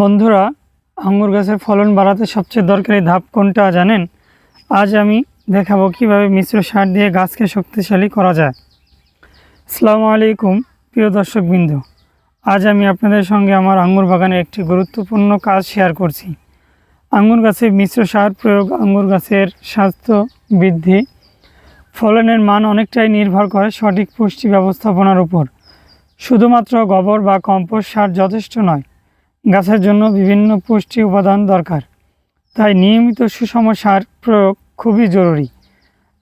বন্ধুরা, আঙ্গুর গাছের ফলন বাড়াতে সবচেয়ে দরকারি ধাপ কোনটা জানেন? আজ আমি দেখাবো কীভাবে মিশ্র সার দিয়ে গাছকে শক্তিশালী করা যায়। আসসালামু আলাইকুম, প্রিয় দর্শকবৃন্দ। আজ আমি আপনাদের সঙ্গে আমার আঙ্গুর বাগানের একটি গুরুত্বপূর্ণ কাজ শেয়ার করছি। আঙ্গুর গাছে মিশ্র সার প্রয়োগ আঙ্গুর গাছের স্বাস্থ্য বৃদ্ধি, ফলনের মান অনেকটাই নির্ভর করে সঠিক পুষ্টি ব্যবস্থাপনার উপর। শুধুমাত্র গোবর বা কম্পোস্ট সার যথেষ্ট নয় গাছের জন্য বিভিন্ন পুষ্টি উপাদান দরকার। তাই নিয়মিত সুষম সার প্রয়োগ খুবই জরুরি।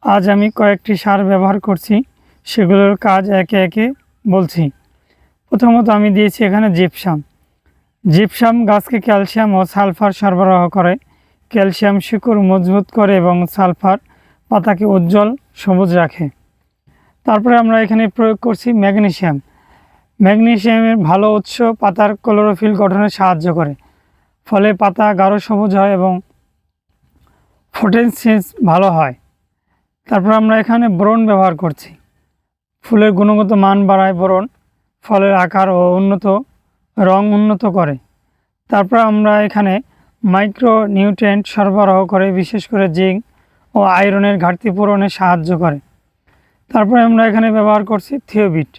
আজ আমি কয়েকটি সার ব্যবহার করছি, সেগুলোর কাজ একে একে বলছি। প্রথমত আমি দিয়েছি এখানে জিপসাম। জিপসাম গাছকে ক্যালসিয়াম ও সালফার সরবরাহ করে। ক্যালসিয়াম শিকড় মজবুত করে এবং সালফার পাতাকে উজ্জ্বল সবুজ রাখে। তারপরে আমরা এখানে প্রয়োগ করছি ম্যাগনেসিয়াম। ম্যাগনেসিয়ামের ভালো উৎস পাতার ক্লোরোফিল গঠনে সাহায্য করে। ফলে পাতা গাঢ় সবুজ হয় এবং ফোটেনসিস ভালো হয়। তারপর আমরা এখানে ব্রণ ব্যবহার করছি। ফুলের গুণগত মান বাড়ায় ব্রণ ফলের আকার ও উন্নত, রং উন্নত করে। তারপর আমরা এখানে মাইক্রো নিউট্রিয়েন্ট সরবরাহ করে, বিশেষ করে জিঙ্ক ও আয়রনের ঘাটতি পূরণে সাহায্য করে। তারপরে আমরা এখানে ব্যবহার করছি থিওবিট।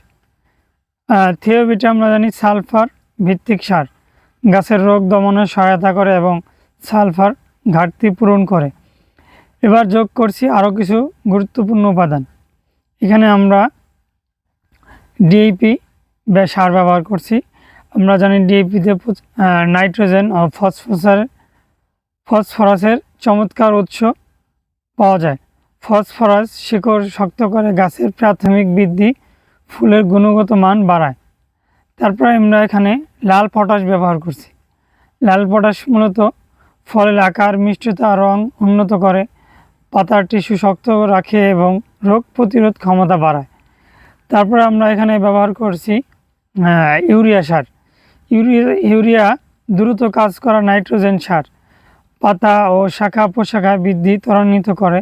থিওবিটে আমরা জানি সালফার ভিত্তিক সার। গাছের রোগ দমনে সহায়তা করে এবং সালফার ঘাটতি পূরণ করে। এবার যোগ করছি আরও কিছু গুরুত্বপূর্ণ উপাদান। এখানে আমরা ডিএপি বা সার ব্যবহার করছি। আমরা জানি ডিএপিতে নাইট্রোজেন ও ফসফরাসের ফসফরাসের চমৎকার উৎস পাওয়া যায়। ফসফরাস শিকড় শক্ত করে গাছের প্রাথমিক বৃদ্ধি ফুলের গুণগত মান বাড়ায়। তারপরে আমরা এখানে লাল পটাশ ব্যবহার করছি। লাল পটাশ মূলত ফলের আকার, মিষ্টতা, রং উন্নত করে, পাতার টিস্যু শক্ত রাখে এবং রোগ প্রতিরোধ ক্ষমতা বাড়ায়। তারপরে আমরা এখানে ব্যবহার করছি ইউরিয়া সার। ইউরিয়া ইউরিয়া দ্রুত কাজ করা নাইট্রোজেন সার। পাতা ও শাখা পোশাখা বৃদ্ধি ত্বরান্বিত করে।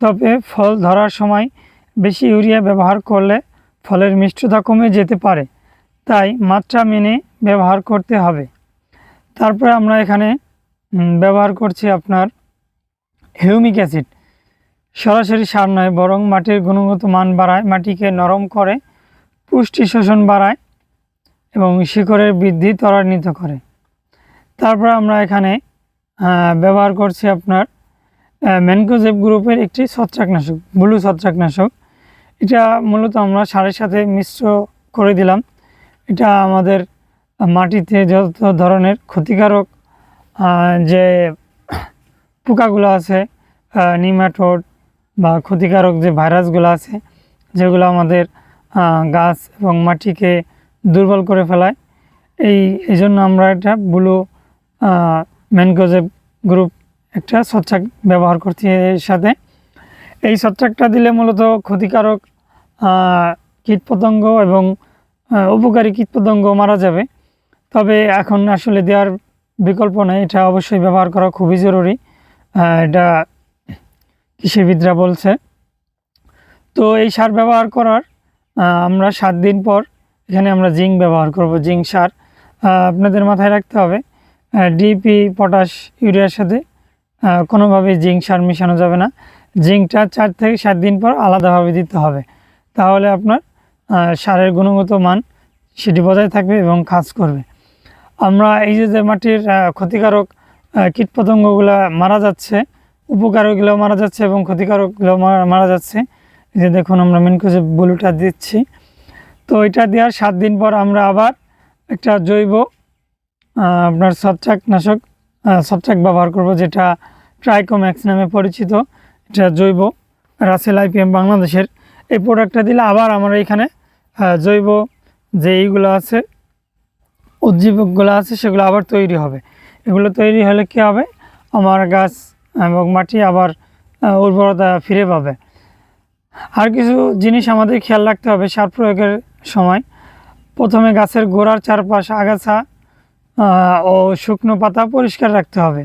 তবে ফল ধরার সময় বেশি ইউরিয়া ব্যবহার করলে ফলের মিষ্টতা কমে যেতে পারে, তাই মাত্রা মেনে ব্যবহার করতে হবে। তারপরে আমরা এখানে ব্যবহার করছি আপনার হিউমিক অ্যাসিড। সরাসরি সার নয়, বরং মাটির গুণগত মান বাড়ায়, মাটিকে নরম করে, পুষ্টি শোষণ বাড়ায় এবং শিকড়ের বৃদ্ধি ত্বরান্বিত করে। তারপর আমরা এখানে ব্যবহার করছি আপনার ম্যানকোজেব গ্রুপের একটি ছত্রাকনাশক, ব্লু ছত্রাকনাশক। এটা মূলত আমরা সারের সাথে মিশ্র করে দিলাম। এটা আমাদের মাটিতে যত ধরনের ক্ষতিকারক যে পোকাগুলো আছে নিমাটোড বা ক্ষতিকারক যে ভাইরাসগুলো আছে, যেগুলো আমাদের গাছ এবং মাটিকে দুর্বল করে ফেলায়। এই এই জন্য আমরা এটা ব্লু ম্যানকোজেব গ্রুপ একটা ছত্রাক ব্যবহার করছি এর সাথে। এই ছত্রাকটা দিলে মূলত ক্ষতিকারক কীটপতঙ্গ এবং উপকারী কীটপতঙ্গ মারা যাবে। তবে এখন আসলে দেওয়ার বিকল্প নেই, এটা অবশ্যই ব্যবহার করা খুবই জরুরি। এটা কৃষিবিদরা বলছে। তো এই সার ব্যবহার করার আমরা সাত দিন পর এখানে আমরা জিঙ্ক ব্যবহার করব, জিঙ্ক সার। আপনাদের মাথায় রাখতে হবে ডিপি, পটাশ, ইউরিয়ার সাথে কোনোভাবেই জিঙ্ক সার মেশানো যাবে না। জিঙ্কটা চার থেকে সাত দিন পর আলাদাভাবে দিতে হবে। তাহলে আপনার সারের গুণগত মান সেটি বজায় থাকবে এবং কাজ করবে। আমরা এই যে যে মাটির ক্ষতিকারক কীটপতঙ্গগুলো মারা যাচ্ছে উপকারকগুলো মারা যাচ্ছে এবং ক্ষতিকারকগুলো মারা- যাচ্ছে যে দেখুন আমরা মেনকোজে ব্লুটা দিচ্ছি। তো এটা দেওয়ার সাত দিন পর আমরা আবার একটা জৈব আপনার ছত্রাকনাশক আহ, ছত্রাক ব্যবহার করব যেটা ট্রাইকোম্যাক্স নামে পরিচিত। এটা জৈব রাসেল আইপিএম বাংলাদেশের এই প্রোডাক্টটা দিলে আবার আমার এখানে জৈব যে এইগুলো আছে উজ্জীবকগুলো আছে, সেগুলো আবার তৈরি হবে। এগুলো তৈরি হলে কী হবে? আমার গাছ এবং মাটি আবার উর্বরতা ফিরে পাবে। আর কিছু জিনিস আমাদের খেয়াল রাখতে হবে সার প্রয়োগের সময়। প্রথমে গাছের গোড়ার চারপাশ আগাছা ও শুকনো পাতা পরিষ্কার রাখতে হবে।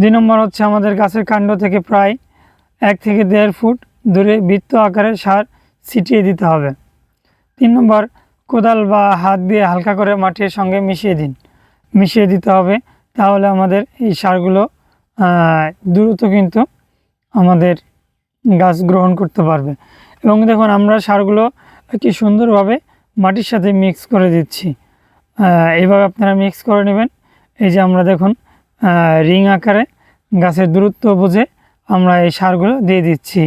দুই নম্বর হচ্ছে আমাদের গাছের কাণ্ড থেকে প্রায় এক থেকে দেড় ফুট দূরে বৃত্ত আকারে সার ছিটিয়ে দিতে হবে। তিন নম্বর, কোদাল বা হাত দিয়ে হালকা করে মাটির সঙ্গে মিশিয়ে দিন। মিশিয়ে দিতে হবে, তাহলে আমাদের এই সারগুলো দ্রুত কিন্তু আমাদের গাছ গ্রহণ করতে পারবে। এবং দেখুন, আমরা সারগুলো কি সুন্দরভাবে মাটির সাথে মিক্স করে দিচ্ছি। এইভাবে আপনারা মিক্স করে নেবেন। এই যে আমরা দেখুন রিং আকারে গাছের দূরত্ব বুঝে আমরা এই সারগুলো দিয়ে দিচ্ছি।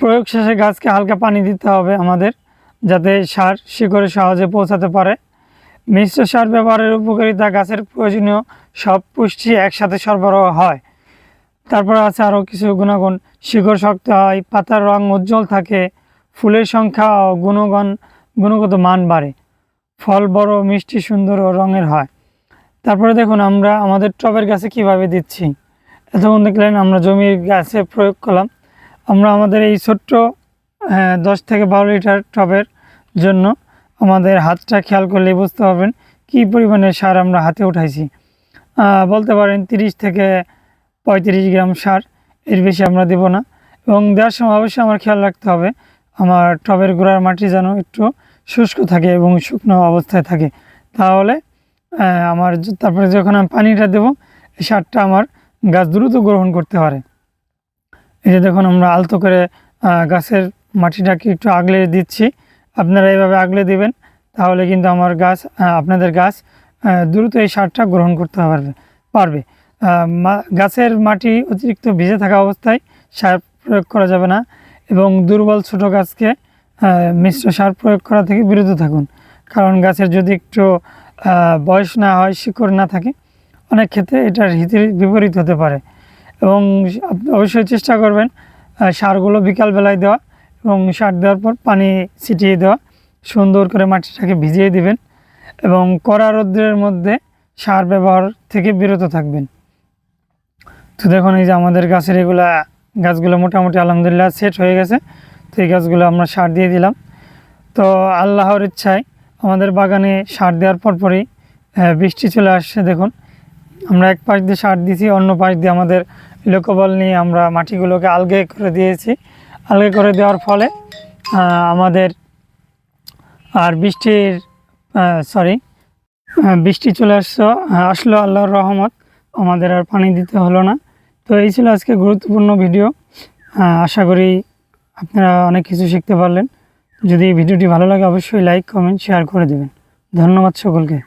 প্রয়োগ শেষে গাছকে হালকা পানি দিতে হবে আমাদের, যাতে সার শিকড়ে সহজে পৌঁছাতে পারে। মিশ্র সার ব্যবহারের উপকারিতা গাছের প্রয়োজনীয় সব পুষ্টি একসাথে সরবরাহ হয়। তারপর আছে আরও কিছু গুণাগুণ। শিকড় শক্ত হয়, পাতার রং উজ্জ্বল থাকে, ফুলের সংখ্যা ও গুণগণ, গুণগত মান বাড়ে। ফল বড়, মিষ্টি, সুন্দর ও রঙের হয়। তারপরে দেখুন আমরা আমাদের টবের গাছে কীভাবে দিচ্ছি। এতক্ষণ দেখলেন আমরা জমির গাছে প্রয়োগ করলাম। আমরা আমাদের এই ছোট্ট হ্যাঁ, দশ থেকে বারো লিটার টবের জন্য আমাদের হাতটা খেয়াল করলে বুঝতে পারবেন কী পরিমাণে সার আমরা হাতে উঠাইছি। বলতে পারেন তিরিশ থেকে পঁয়ত্রিশ গ্রাম সার এর বেশি আমরা দেব না এবং দেওয়ার সময় অবশ্যই আমার খেয়াল রাখতে হবে আমার টবের গোড়ার মাটি যেন একটু শুষ্ক থাকে এবং শুকনো অবস্থায় থাকে। তাহলে আমার তারপরে যখন আমি পানিটা দেবো সারটা আমার গাছ দ্রুত গ্রহণ করতে পারে। এই যে দেখুন, আমরা আলতো করে গাছের মাটিটাকে একটু আগলে দিচ্ছি। আপনারা এইভাবে আগলে দিবেন, তাহলে কিন্তু আমার গাছ আপনাদের গাছ দ্রুত এই সারটা গ্রহণ করতে পারবে পারবে। গাছের মাটি অতিরিক্ত ভিজে থাকা অবস্থায় সার প্রয়োগ করা যাবে না এবং দুর্বল ছোট গাছকে মিশ্র সার প্রয়োগ করা থেকে বিরত থাকুন। কারণ গাছের যদি একটু বয়স না হয়, শিকড় না থাকে, অনেক ক্ষেত্রে এটার হিতের বিপরীত হতে পারে। এবং অবশ্যই চেষ্টা করবেন সারগুলো বিকালবেলায় দেওয়া এবং সার দেওয়ার পর পানি ছিটিয়ে দেওয়া। সুন্দর করে মাটিটাকে ভিজিয়ে দিবেন এবং কড়া রৌদ্রের মধ্যে সার ব্যবহার থেকে বিরত থাকবেন। তো দেখুন, এই যে আমাদের গাছের এগুলা গাছগুলো মোটামুটি আলহামদুলিল্লাহ সেট হয়ে গেছে। তো এই গাছগুলো আমরা সার দিয়ে দিলাম। তো আল্লাহর ইচ্ছায় আমাদের বাগানে সার দেওয়ার পরপরই বৃষ্টি চলে আসছে। দেখুন, আমরা এক পাশ দিয়ে সার দিয়েছি, অন্য পাশ দিয়ে আমাদের লোকবল নিয়ে আমরা মাটিগুলোকে আলগে করে দিয়েছি। আলগে করে দেওয়ার ফলে আমাদের, আর বৃষ্টির সরি বৃষ্টি চলে আসছো, আসলো আল্লাহর রহমত, আমাদের আর পানি দিতে হলো না। তো এই ছিল আজকে গুরুত্বপূর্ণ ভিডিও। আশা করি আপনারা অনেক কিছু শিখতে পারলেন। যদি ভিডিওটি ভালো লাগে, অবশ্যই লাইক কমেন্ট শেয়ার করে দেবেন। ধন্যবাদ সকলকে।